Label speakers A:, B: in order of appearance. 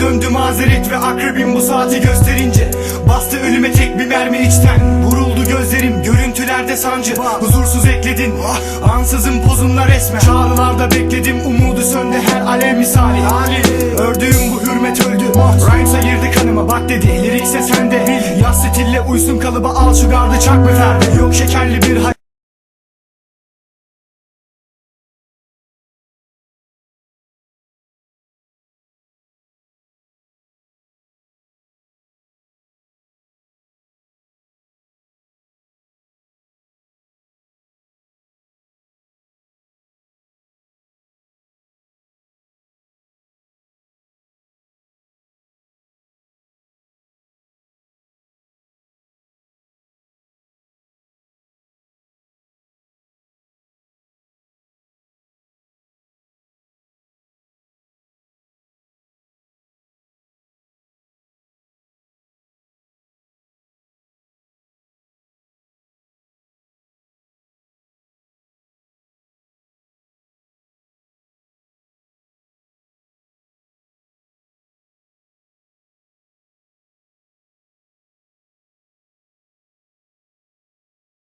A: Döndü mazeret ve akrebin bu saati gösterince. Bastı ölüme tek bir mermi içten. Vuruldu gözlerim görüntülerde sancı. Huzursuz ekledin Ansızın pozunla resmen. Çağrılarda bekledim umudu söndü her alev misali. Ördüğüm bu hürmet öldü. Rhymes'a girdi kanıma bak dedi. Lirikse sende. Yaz stille uysun kalıba al şu gardı çak ve Yok şekerli bir hay